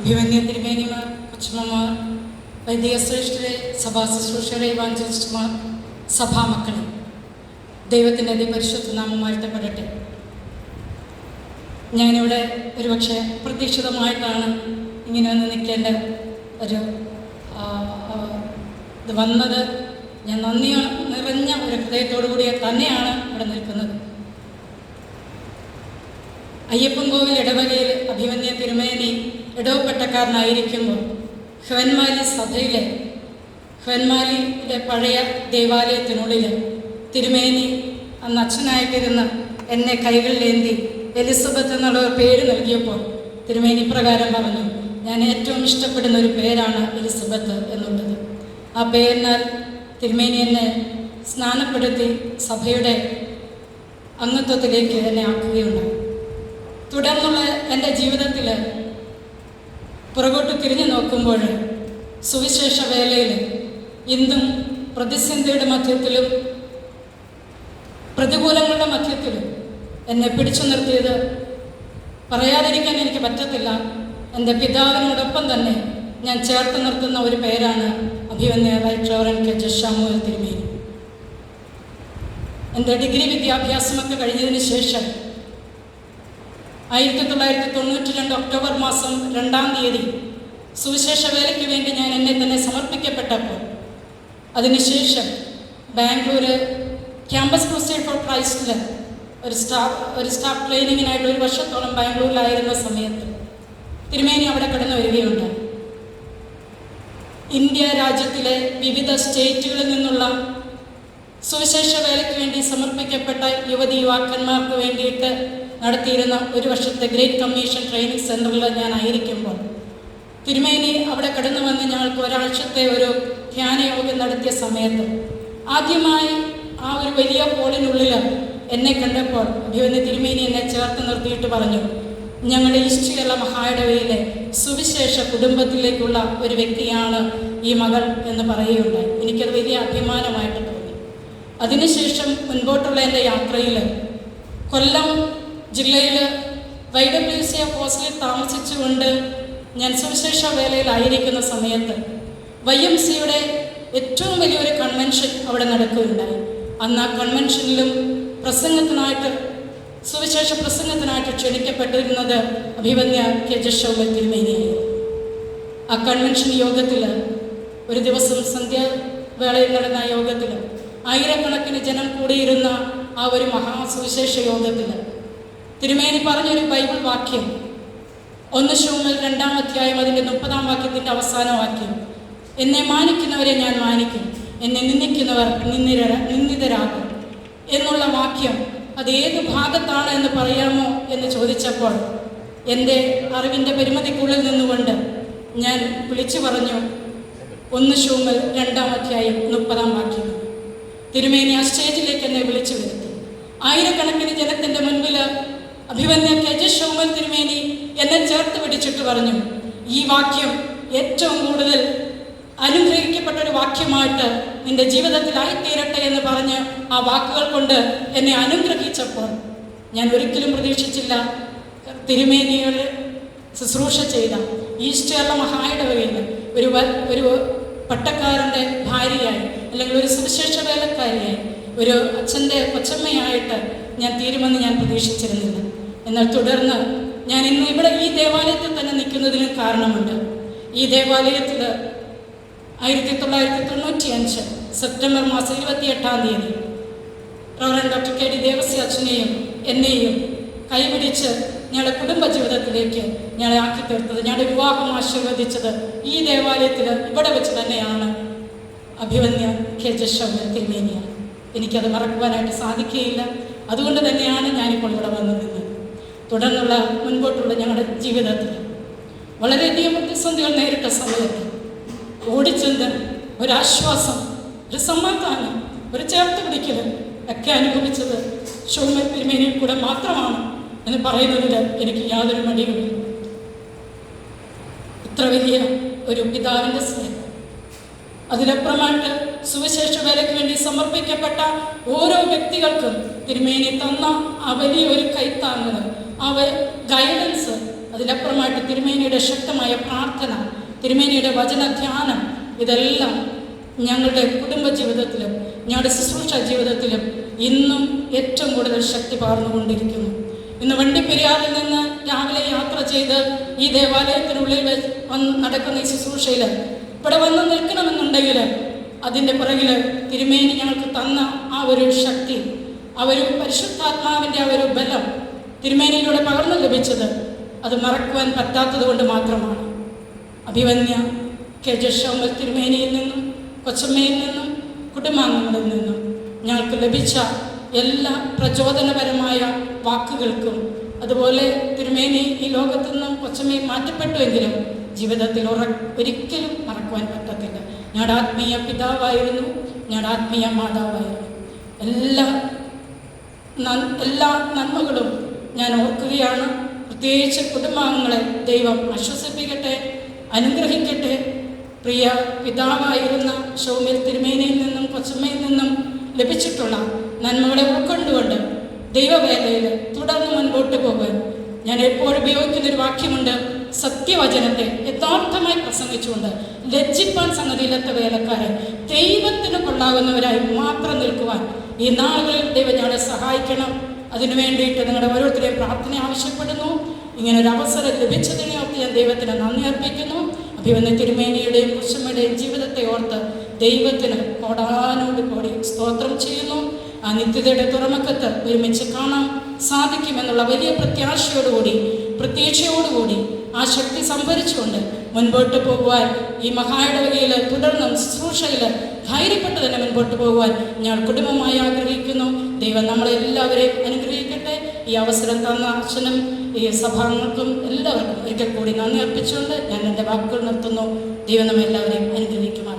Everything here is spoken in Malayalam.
അഭിമന്യ തിരുമേനിമാർ കൊച്ചുമ്മമാർ വൈദിക ശ്രേഷ്ഠരെ സഭാ ശുശ്രൂഷരെ വാഞ്ചലിസ്റ്റുമാർ സഭാമക്കളെ. ദൈവത്തിന്റെ അതിപരിശുദ്ധ നാമം വാഴ്ത്തപ്പെടട്ടെ ഞാനിവിടെ ഒരുപക്ഷെ അപ്രതീക്ഷിതമായിട്ടാണ് ഇങ്ങനെ ഒന്ന് നിൽക്കേണ്ട ഒരു ഇത് വന്നത്. ഞാൻ നന്ദി നിറഞ്ഞ ഒരു ഹൃദയത്തോടു കൂടി തന്നെയാണ് ഇവിടെ നിൽക്കുന്നത്. അയ്യപ്പൻകോവിൽ ഇടവകയിൽ അഭിമന്യ തിരുമേനി ഇടവപ്പെട്ടക്കാരനായിരിക്കുമ്പോൾ ഹെവന്മാലി സഭയിലെ ഹെവന്മാലിയുടെ പഴയ ദേവാലയത്തിനുള്ളിൽ തിരുമേനി അന്ന് അച്ഛനായിട്ടിരുന്ന് എന്നെ കൈകളിലേന്തി എലിസബത്ത് എന്നുള്ള പേര് നൽകിയപ്പോൾ തിരുമേനി പ്രകാരം പറഞ്ഞു ഞാൻ ഏറ്റവും ഇഷ്ടപ്പെടുന്ന ഒരു പേരാണ് എലിസബത്ത് എന്നുള്ളത്. ആ പേരിനാൽ തിരുമേനി എന്നെ സ്നാനപ്പെടുത്തി സഭയുടെ അംഗത്വത്തിലേക്ക് എന്നെ ആക്കുകയുണ്ടായി. തുടർന്നുള്ള എന്റെ ജീവിതത്തിൽ പുറകോട്ട് തിരിഞ്ഞു നോക്കുമ്പോൾ സുവിശേഷ വേലയിൽ ഇന്നും പ്രതിസന്ധിയുടെ മധ്യത്തിലും പ്രതികൂലങ്ങളുടെ മധ്യത്തിലും എന്നെ പിടിച്ചു നിർത്തിയത് പറയാതിരിക്കാൻ എനിക്ക് പറ്റത്തില്ല. എന്റെ പിതാവിനോടൊപ്പം തന്നെ ഞാൻ ചേർത്ത് നിർത്തുന്ന ഒരു പേരാണ് അഭിവന്യ ട്രോറൻ കെ ജഷാമുൽ തിരുമേനി. എന്റെ ഡിഗ്രി വിദ്യാഭ്യാസമൊക്കെ കഴിഞ്ഞതിന് ശേഷം ആയിരത്തി തൊള്ളായിരത്തി തൊണ്ണൂറ്റി രണ്ട് ഒക്ടോബർ മാസം രണ്ടാം തീയതി സുവിശേഷ വേലയ്ക്ക് വേണ്ടി ഞാൻ എന്നെ തന്നെ സമർപ്പിക്കപ്പെട്ടപ്പോൾ അതിനുശേഷം ബാംഗ്ലൂര് ക്യാമ്പസ് ക്രൂസൈഡ് ഫോർ ക്രൈസ്റ്റിൽ ഒരു സ്റ്റാഫ് ഒരു സ്റ്റാഫ് ട്രെയിനിങ്ങിനായിട്ട് ഒരു വർഷത്തോളം ബാംഗ്ലൂരിലായിരുന്ന സമയത്ത് തിരുമേനി അവിടെ കടന്നു വരികയുണ്ടായി. ഇന്ത്യ രാജ്യത്തിലെ വിവിധ സ്റ്റേറ്റുകളിൽ നിന്നുള്ള സുവിശേഷ വേലയ്ക്ക് വേണ്ടി സമർപ്പിക്കപ്പെട്ട യുവതി യുവാക്കന്മാർക്ക് വേണ്ടിയിട്ട് നടത്തിയിരുന്ന ഒരു വർഷത്തെ ഗ്രേറ്റ് കമ്മീഷൻ ട്രെയിനിങ് സെന്ററിൽ ഞാനായിരിക്കുമ്പോൾ തിരുമേനി അവിടെ കടന്നു വന്ന് ഞങ്ങൾക്ക് ഒരാഴ്ചത്തെ ഒരു ധ്യാനയോഗം നടത്തിയ സമയത്ത് ആദ്യമായി ആ ഒരു വലിയ ഹോളിനുള്ളിൽ എന്നെ കണ്ടപ്പോൾ അഭിവന് തിരുമേനി എന്നെ ചേർത്ത് നിർത്തിയിട്ട് പറഞ്ഞു ഞങ്ങളുടെ ഈസ്റ്റ് കേരള മഹായിടവയിലെ സുവിശേഷ കുടുംബത്തിലേക്കുള്ള ഒരു വ്യക്തിയാണ് ഈ മകൾ എന്ന് പറയുകയുണ്ടായി. എനിക്കത് വലിയ അഭിമാനമായിട്ട് തോന്നി. അതിനുശേഷം മുൻപോട്ടുള്ള എന്റെ യാത്രയിൽ കൊല്ലം ജില്ലയിൽ വൈ ഡബ്ല്യു സി എഫ് ഹോസ്റ്റലിൽ താമസിച്ചുകൊണ്ട് ഞാൻ സുവിശേഷ വേലയിലായിരിക്കുന്ന സമയത്ത് വൈ എം സിയുടെ ഏറ്റവും വലിയൊരു കൺവെൻഷൻ അവിടെ നടക്കുകയുണ്ടായി. അന്ന് ആ കൺവെൻഷനിലും പ്രസംഗത്തിനായിട്ട് സുവിശേഷ പ്രസംഗത്തിനായിട്ട് ക്ഷണിക്കപ്പെട്ടിരുന്നത് അഭിമന്യ കെ ജഷോബ തിരുമേനിയായിരുന്നു. ആ കൺവെൻഷൻ യോഗത്തിൽ ഒരു ദിവസം സന്ധ്യാവേളയിൽ നടന്ന യോഗത്തിൽ ആയിരക്കണക്കിന് ജനം കൂടിയിരുന്ന ആ ഒരു മഹാസുവിശേഷ യോഗത്തിൽ തിരുമേനി പറഞ്ഞൊരു ബൈബിൾ വാക്യം. ഒന്ന് ശൂമൽ രണ്ടാം അധ്യായം അതിന്റെ മുപ്പതാം വാക്യത്തിന്റെ അവസാന വാക്യം. എന്നെ മാനിക്കുന്നവരെ ഞാൻ മാനിക്കും. എന്നെ നിന്ദിക്കുന്നവർ നിന്ദിര നിന്ദിതരാകും. എന്നുള്ള വാക്യം അത് ഏത് ഭാഗത്താണ് എന്ന് പറയാമോ എന്ന് ചോദിച്ചപ്പോൾ എന്റെ അറിവിന്റെ പരിമിതിക്കുള്ളിൽ നിന്നുകൊണ്ട് ഞാൻ വിളിച്ചു പറഞ്ഞു ഒന്ന് ശൂമൽ രണ്ടാം അധ്യായം മുപ്പതാം വാക്യം. തിരുമേനി ആ സ്റ്റേജിലേക്ക് എന്നെ വിളിച്ചു വരുത്തി. ആയിരക്കണക്കിന് ജനത്തിന്റെ മുൻപിൽ അഭിമന്യ തേജസ്വമൻ തിരുമേനി എന്നെ ചേർത്ത് പിടിച്ചിട്ട് പറഞ്ഞു ഈ വാക്യം ഏറ്റവും കൂടുതൽ അനുഗ്രഹിക്കപ്പെട്ട ഒരു വാക്യമായിട്ട് നിന്റെ ജീവിതത്തിലായിത്തീരട്ടെ എന്ന് പറഞ്ഞ് ആ വാക്കുകൾ കൊണ്ട് എന്നെ അനുഗ്രഹിച്ചപ്പോൾ ഞാൻ ഒരിക്കലും പ്രതീക്ഷിച്ചില്ല. തിരുമേനികൾ ശുശ്രൂഷ ചെയ്ത ഈസ്റ്റ് കേരള ഒരു ഒരു പട്ടക്കാരന്റെ ഭാര്യയായി അല്ലെങ്കിൽ ഒരു സുവിശേഷ വേലക്കാരിയായി ഒരു അച്ഛന്റെ കൊച്ചമ്മയായിട്ട് ഞാൻ തീരുമെന്ന് ഞാൻ പ്രതീക്ഷിച്ചിരുന്നില്ല. എന്നാൽ തുടർന്ന് ഞാൻ ഇന്ന് ഇവിടെ ഈ ദേവാലയത്തിൽ തന്നെ നിൽക്കുന്നതിന് കാരണമുണ്ട്. ഈ ദേവാലയത്തിൽ ആയിരത്തി തൊള്ളായിരത്തി തൊണ്ണൂറ്റി അഞ്ച് സെപ്റ്റംബർ മാസം ഇരുപത്തി എട്ടാം തീയതി reverend doctor K D Devasia അച്ഛനെയും എന്നെയും കൈപിടിച്ച് ഞങ്ങളുടെ കുടുംബ ജീവിതത്തിലേക്ക് ഞങ്ങളെ ആക്കി തീർത്തത്. ഞങ്ങളുടെ വിവാഹം ആശീർവദിച്ചത് ഈ ദേവാലയത്തിൽ ഇവിടെ വെച്ച് തന്നെയാണ്. അഭിമന്യ കെ തിരുമേനിയാണ്. എനിക്കത് മറക്കുവാനായിട്ട് സാധിക്കുകയില്ല. അതുകൊണ്ട് തന്നെയാണ് ഞാനിപ്പോൾ ഇവിടെ വന്നു നിന്നത് തുടർന്നുള്ള മുൻപോട്ടുള്ള ഞങ്ങളുടെ ജീവിതത്തിൽ വളരെയധികം പ്രതിസന്ധികൾ നേരിട്ട സമയത്ത് ഓടിച്ചെന്ന് ഒരാശ്വാസം ഒരു സമാധാനം ഒരു ചേർത്ത് പിടിക്കൽ ഒക്കെ അനുഭവിച്ചത് ഷോമൻ തിരുമേനിയിൽ കൂടെ മാത്രമാണ് എന്ന് പറയുന്നതിൽ എനിക്ക് യാതൊരു മടിയുമില്ല. ഇത്ര വലിയ ഒരു പിതാവിന്റെ സ്നേഹം അതിലപ്പുറമായിട്ട് സുവിശേഷ വേലയ്ക്ക് വേണ്ടി സമർപ്പിക്കപ്പെട്ട ഓരോ വ്യക്തികൾക്കും തിരുമേനി തന്ന ആ വലിയ ഒരു കൈത്താങ്ങുകൾ ആ ഗൈഡൻസ് അത് അതിലപ്പുറമായിട്ട് തിരുമേനിയുടെ ശക്തമായ പ്രാർത്ഥന തിരുമേനിയുടെ വചനധ്യാനം ഇതെല്ലാം ഞങ്ങളുടെ കുടുംബ ജീവിതത്തിലും ഞങ്ങളുടെ ശുശ്രൂഷ ജീവിതത്തിലും ഇന്നും ഏറ്റവും കൂടുതൽ ശക്തി പകർന്നുകൊണ്ടിരിക്കുന്നു. ഇന്ന് വണ്ടിപ്പെരിയാറിൽ നിന്ന് രാവിലെ യാത്ര ചെയ്ത് ഈ ദേവാലയത്തിനുള്ളിൽ നടക്കുന്ന ഈ ശുശ്രൂഷയിൽ ഇവിടെ വന്ന് നിൽക്കണമെന്നുണ്ടെങ്കിൽ അതിന്റെ പുറകിൽ തിരുമേനി ഞങ്ങൾക്ക് തന്ന ആ ഒരു ശക്തി ആ ഒരു പരിശുദ്ധാത്മാവിന്റെ ആ ഒരു ബലം തിരുമേനിയിലൂടെ പകർന്നു ലഭിച്ചത് അത് മറക്കുവാൻ പറ്റാത്തത് കൊണ്ട് മാത്രമാണ്. അഭിവന്യ കെ ജഷോമൽ തിരുമേനിയിൽ നിന്നും കൊച്ചമ്മയിൽ നിന്നും കുടുംബാംഗങ്ങളിൽ നിന്നും ഞങ്ങൾക്ക് ലഭിച്ച എല്ലാ പ്രചോദനപരമായ വാക്കുകൾക്കും അതുപോലെ തിരുമേനി ഈ ലോകത്തു നിന്നും കൊച്ചമ്മയെ മാറ്റപ്പെട്ടുവെങ്കിലും ജീവിതത്തിൽ ഉറ ഒരിക്കലും മറക്കുവാൻ പറ്റത്തില്ല. ഞാൻ ആത്മീയ പിതാവായിരുന്നു ഞാൻ ആത്മീയ മാതാവായിരുന്നു. എല്ലാ എല്ലാ നന്മകളും ഞാൻ ഓർക്കുകയാണ്. പ്രത്യേകിച്ച് കുടുംബാംഗങ്ങളെ ദൈവം ആശ്വസിപ്പിക്കട്ടെ അനുഗ്രഹിക്കട്ടെ. പ്രിയ പിതാവായിരുന്ന ഷൗമിൽ തിരുമേനയിൽ നിന്നും കൊച്ചമ്മയിൽ നിന്നും ലഭിച്ചിട്ടുള്ള നന്മകളെ ഉൾക്കൊണ്ടുകൊണ്ട് ദൈവവേലയിൽ തുടർന്ന് മുൻപോട്ട് പോകാൻ ഞാൻ എപ്പോഴും ഉപയോഗിക്കുന്നൊരു വാക്യമുണ്ട്. സത്യവചനത്തെ യഥാർത്ഥമായി പ്രസംഗിച്ചുകൊണ്ട് ലജ്ജിപ്പാൻ സംഗതിയില്ലാത്ത വേലക്കാരെ ദൈവത്തിന് കൊള്ളാവുന്നവരായി മാത്രം നിൽക്കുവാൻ ഈ നാളുകളിൽ ദൈവം ഞങ്ങളെ സഹായിക്കണം. അതിനു വേണ്ടിയിട്ട് നിങ്ങളുടെ ഓരോരുത്തരെയും പ്രാർത്ഥന ആവശ്യപ്പെടുന്നു. ഇങ്ങനെ ഒരു അവസരം ലഭിച്ചതിനെ ഓർത്ത് ഞാൻ ദൈവത്തിന് നന്ദി അർപ്പിക്കുന്നു. അഭിവന്യ തിരുമേനിയുടെയും കുശമ്മയുടെയും ജീവിതത്തെ ഓർത്ത് ദൈവത്തിന് കോടാനോട് കോടി സ്തോത്രം ചെയ്യുന്നു. ആ നിത്യതയുടെ തുറമുഖത്ത് ഒരുമിച്ച് കാണാൻ സാധിക്കുമെന്നുള്ള വലിയ പ്രത്യാശയോടുകൂടി പ്രതീക്ഷയോടുകൂടി ആ ശക്തി സംഭരിച്ചുകൊണ്ട് മുൻപോട്ട് പോകുവാൻ ഈ മഹായിടവകയിൽ തുടർന്നും ശുശ്രൂഷയിൽ ധൈര്യപ്പെട്ട് തന്നെ മുൻപോട്ട് പോകുവാൻ ഞാൻ കുടുംബമായി ആഗ്രഹിക്കുന്നു. ദൈവം നമ്മളെല്ലാവരെയും അനുഗ്രഹിക്കട്ടെ. ഈ അവസരം തന്ന അച്ഛനും ഈ സഭാംഗങ്ങൾക്കും എല്ലാവർക്കും ഒരിക്കൽ കൂടി നന്ദി അർപ്പിച്ചുകൊണ്ട് ഞാൻ എന്റെ വാക്കുകൾ നിർത്തുന്നു. ദൈവം നമ്മൾ എല്ലാവരെയും അനുഗ്രഹിക്കും